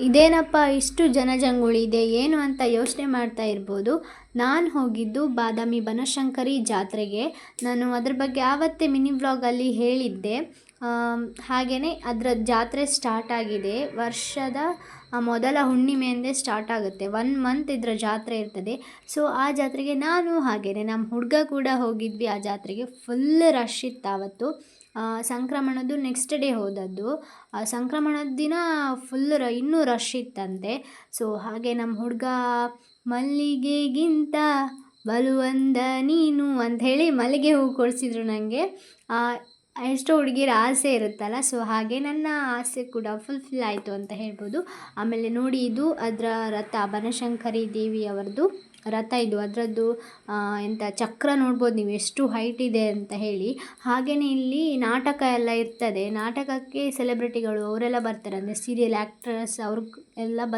ಇದೇನಪ್ಪ ಇಷ್ಟು ಜನಜಂಗುಳಿ ಇದೆ, ಏನು ಅಂತ ಯೋಚನೆ ಮಾಡ್ತಾ ಇರ್ಬೋದು. ನಾನು ಹೋಗಿದ್ದು ಬಾದಾಮಿ ಬನಶಂಕರಿ ಜಾತ್ರೆಗೆ. ನಾನು ಅದ್ರ ಬಗ್ಗೆ ಆವತ್ತೇ ಮಿನಿ ವ್ಲಾಗಲ್ಲಿ ಹೇಳಿದ್ದೆ. ಹಾಗೆಯೇ ಅದರ ಜಾತ್ರೆ ಸ್ಟಾರ್ಟ್ ಆಗಿದೆ. ವರ್ಷದ ಮೊದಲ ಹುಣ್ಣಿಮೆಯಿಂದೇ ಸ್ಟಾರ್ಟ್ ಆಗುತ್ತೆ. ಒನ್ ಮಂತ್ ಇದರ ಜಾತ್ರೆ ಇರ್ತದೆ. ಸೊ ಆ ಜಾತ್ರೆಗೆ ನಾನು ಹಾಗೆಯೇ ನಮ್ಮ ಹುಡುಗ ಕೂಡ ಹೋಗಿದ್ವಿ ಆ ಜಾತ್ರೆಗೆ. ಫುಲ್ ರಶ್ ಇತ್ತು ಆವತ್ತು. ಸಂಕ್ರಮಣದ್ದು ನೆಕ್ಸ್ಟ್ ಡೇ ಹೋದದ್ದು. ಸಂಕ್ರಮಣದ ದಿನ ಫುಲ್ ರ ಇನ್ನೂ ರಶ್ ಇತ್ತಂತೆ. ಸೊ ಹಾಗೆ ನಮ್ಮ ಹುಡುಗ, ಮಲ್ಲಿಗೆಗಿಂತ ಬಲುವಂದ ನೀನು ಅಂಥೇಳಿ ಮಲ್ಲಿಗೆ ಹೂ ಕೊಡಿಸಿದ್ರು ನನಗೆ ಎಷ್ಟೋ ಹುಡುಗಿಯರ ಆಸೆ ಇರುತ್ತಲ್ಲ ಸೊ ಹಾಗೆ ನನ್ನ ಆಸೆ ಕೂಡ ಫುಲ್ಫಿಲ್ ಆಯಿತು ಅಂತ ಹೇಳ್ಬೋದು. ಆಮೇಲೆ ನೋಡಿ ಇದು ಅದರ ರಥ, ಬನಶಂಕರಿ ದೇವಿಯವರದ್ದು ರಥ ಇದು. ಅದರದ್ದು ಎಂಥ ಚಕ್ರ ನೋಡ್ಬೋದು ನೀವು, ಎಷ್ಟು ಹೈಟ್ ಇದೆ ಅಂತ ಹೇಳಿ. ಹಾಗೆಯೇ ಇಲ್ಲಿ ನಾಟಕ ಎಲ್ಲ ಇರ್ತದೆ. ನಾಟಕಕ್ಕೆ ಸೆಲೆಬ್ರಿಟಿಗಳು ಅವರೆಲ್ಲ ಬರ್ತಾರೆ. ಅಂದರೆ ಸೀರಿಯಲ್ ಆ್ಯಕ್ಟ್ರಸ್ ಅವ್ರಿಗೆ ಎಲ್ಲ ಬಂದು